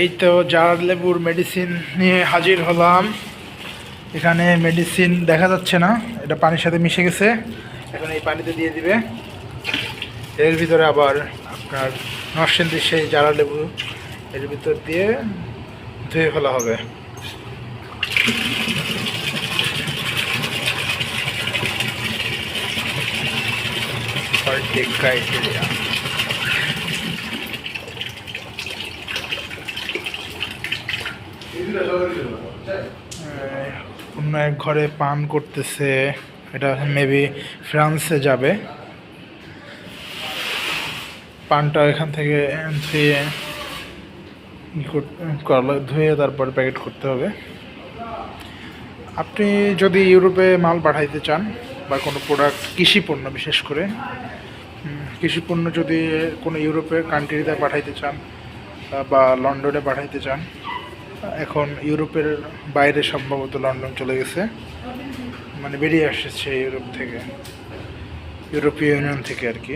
এই তো জার লেবুর মেডিসিন নিয়ে হাজির হলাম। এখানে মেডিসিন দেখা যাচ্ছে না, এটা পানির সাথে মিশে গেছে। এখন এই পানিতে দিয়ে দিবে। এর ভিতরে আবার আপনার নরসিংদীর সেই জারা লেবু এর ভিতর দিয়ে ধুয়ে ফেলা হবে। Criteria. অন্য এক ঘরে পান করতেছে, এটা মেবি ফ্রান্সে যাবে। পানটা এখান থেকে ধুয়ে ধুয়ে তারপর প্যাকেট করতে হবে। আপনি যদি ইউরোপে মাল পাঠাইতে চান, বা কোনো প্রোডাক্ট কৃষি পণ্য বিশেষ করে কৃষি পণ্য যদি কোনো ইউরোপের কান্ট্রিতে পাঠাইতে চান, বা লন্ডনে পাঠাইতে চান এখন ইউরোপের বাইরে সম্ভবত লন্ডন চলে গেছে। মানে বেরিয়ে আসছে ইউরোপ থেকে, ইউরোপীয় ইউনিয়ন থেকে আর কি।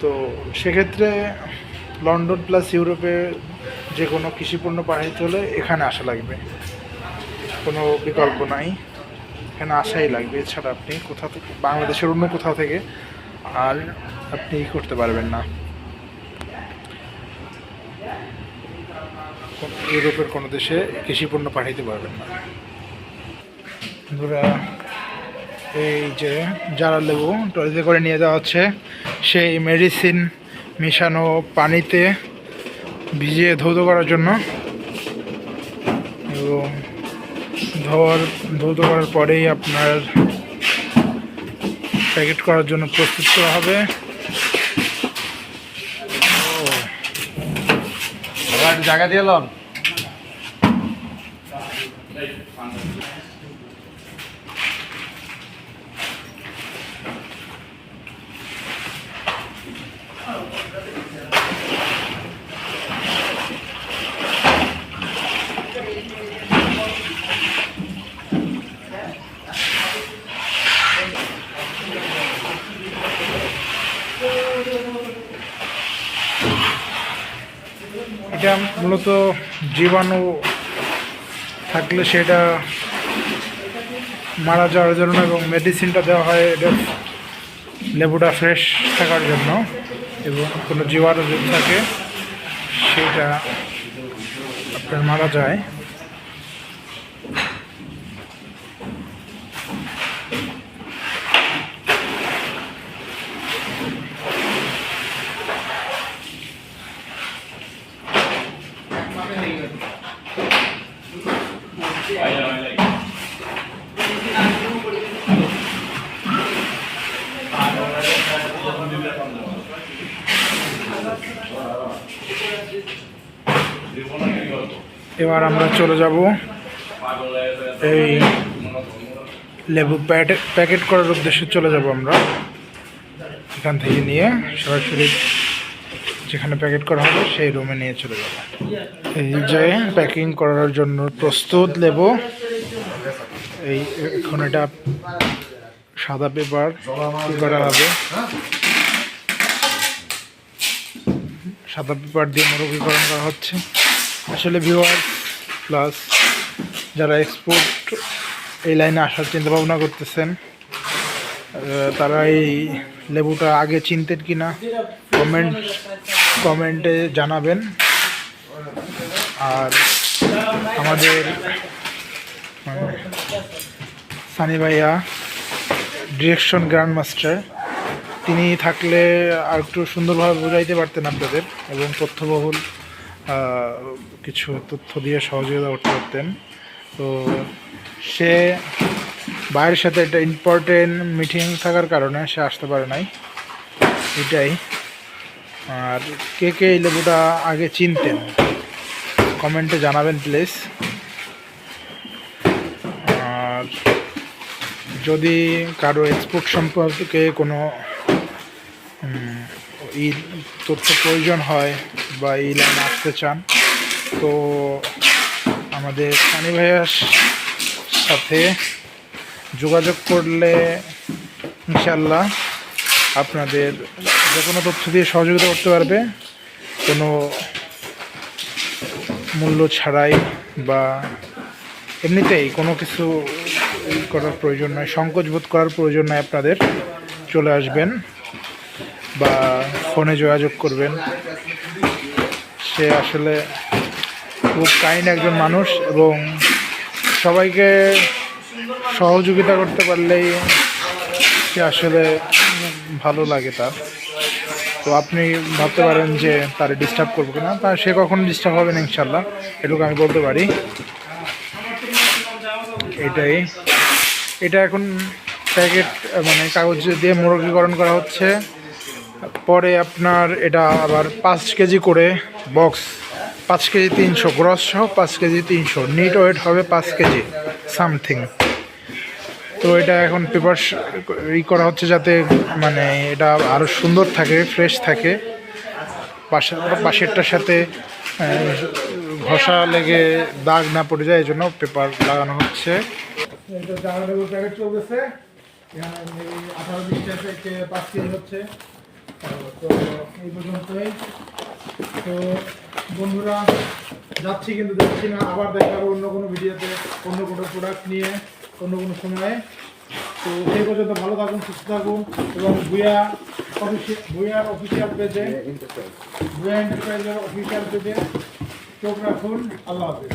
তো সেক্ষেত্রে লন্ডন প্লাস ইউরোপে যে কোনো কৃষিপণ্য পাঠাইতে হলে এখানে আসা লাগবে। কোনো বিকল্প নাই, এখানে আসাই লাগবে। এছাড়া আপনি কোথাও থেকে, বাংলাদেশের অন্য কোথাও থেকে আর আপনি করতে পারবেন না। ইউরোপের কোনো দেশে কৃষিপণ্য পাঠাইতে পারবেন না। বন্ধুরা, এই যে যারা লেবু ট্রলিতে করে নিয়ে যাওয়া হচ্ছে, সেই মেডিসিন মিশানো পানিতে ভিজিয়ে ধৌত করার জন্য এবং ধোয়ার ধৌত করার পরেই আপনার প্যাকেট করার জন্য প্রস্তুত করা হবে। জায়গা দিয়ে লন। এটা মূলত জীবাণু থাকলে সেটা মারা যাওয়ার জন্য এবং মেডিসিনটা দেওয়া হয়, এটা লেবুটা ফ্রেশ থাকার জন্য এবং কোনো জীবাণু যদি থাকে, সেটা আপনার মারা যায়। এবার আমরা চলে যাব এই লেবু প্যাকেট প্যাকেট করার উদ্দেশ্যে চলে যাব আমরা। এখান থেকে নিয়ে সরাসরি যেখানে প্যাকেট করা হবে সেই রুমে নিয়ে চলে যাব। এই যে প্যাকিং করার জন্য প্রস্তুত লেবু। এই এখন এটা সাদা পেপার করা হবে? সাদা পেপার দিয়ে মোরগীকরণ করা হচ্ছে। আসলে ভিউয়ার প্লাস যারা এক্সপোর্ট এই লাইনে আসার চিন্তা ভাবনা করতেছেন তারা এই লেবুটা আগে চিনতেন কি না কমেন্ট কমেন্টে জানাবেন। আর আমাদের মানে, সানি ভাইয়া ডিরেকশন গ্র্যান্ড মাস্টার তিনি থাকলে আর একটু সুন্দরভাবে বোঝাইতে পারতেন আপনাদের এবং তথ্যবহুল কিছু তথ্য দিয়ে সহযোগিতা করতে পারতেন। তো সে বাইরের সাথে একটা ইম্পর্টেন্ট মিটিং থাকার কারণে সে আসতে পারে নাই। এটাই। আর কে কে এই লেবুটা আগে চিনতেন? কমেন্টে জানাবেন প্লিজ আর যদি কারও এক্সপোর্ট সম্পর্কে কোনো ই তথ্য প্রয়োজন হয় বা এই লাইনে আসতে চান। তো আমাদের সানি ভাইয়ার সাথে যোগাযোগ করলে ইনশাল্লাহ আপনাদের যে কোনো তথ্য দিয়ে সহযোগিতা করতে পারবে। কোনো মূল্য ছাড়াই বা এমনিতেই কোনো কিছু করার প্রয়োজন নয়, সংকোচ বোধ করার প্রয়োজন নয়, আপনাদের চলে আসবেন। বা ফোনে যোগাযোগ করবেন। সে আসলে খুব কাইন্ড একজন মানুষ এবং সবাইকে সহযোগিতা করতে পারলেই সে আসলে ভালো লাগে তার। তো আপনি ভাবতে পারেন যে তার ডিস্টার্ব করব কিনা। তা সে কখনো ডিস্টার্ব হবে না ইনশাল্লাহ এটুকু আমি বলতে পারি। এটাই। এটা এখন প্যাকেট মানে কাগজ দিয়ে মুরগিকরণ করা হচ্ছে। পরে আপনার এটা আবার পাঁচ কেজি করে বক্স, পাঁচ কেজি তিনশো, গ্রস সহ পাঁচ কেজি তিনশো নিট ওয়েট হবে পাঁচ কেজি সামথিং তো এটা এখন পেপার ই করা হচ্ছে যাতে মানে এটা আরও সুন্দর থাকে ফ্রেশ থাকে। পাশে, পাশেরটার সাথে ঘষা লেগে দাগ না পড়ে যায় এই জন্য পেপার লাগানো হচ্ছে। চলতেছে। পাঁচ কেজি হচ্ছে। তো এই পর্যন্তই। তো বন্ধুরা যাচ্ছি কিন্তু যাচ্ছি না আবার দেখা হবে অন্য কোনো ভিডিওতে অন্য কোনো প্রোডাক্ট নিয়ে অন্য কোনো সময়ে। তো সেই পর্যন্ত ভালো থাকুন সুস্থ থাকুন এবং ভুয়া অফিসিয়াল ভুয়ার অফিসিয়াল পেজে ভুয়া এন্টারপ্রাইজের অফিসিয়াল পেজে চোখ রাখুন। আল্লাহ হাফিজ।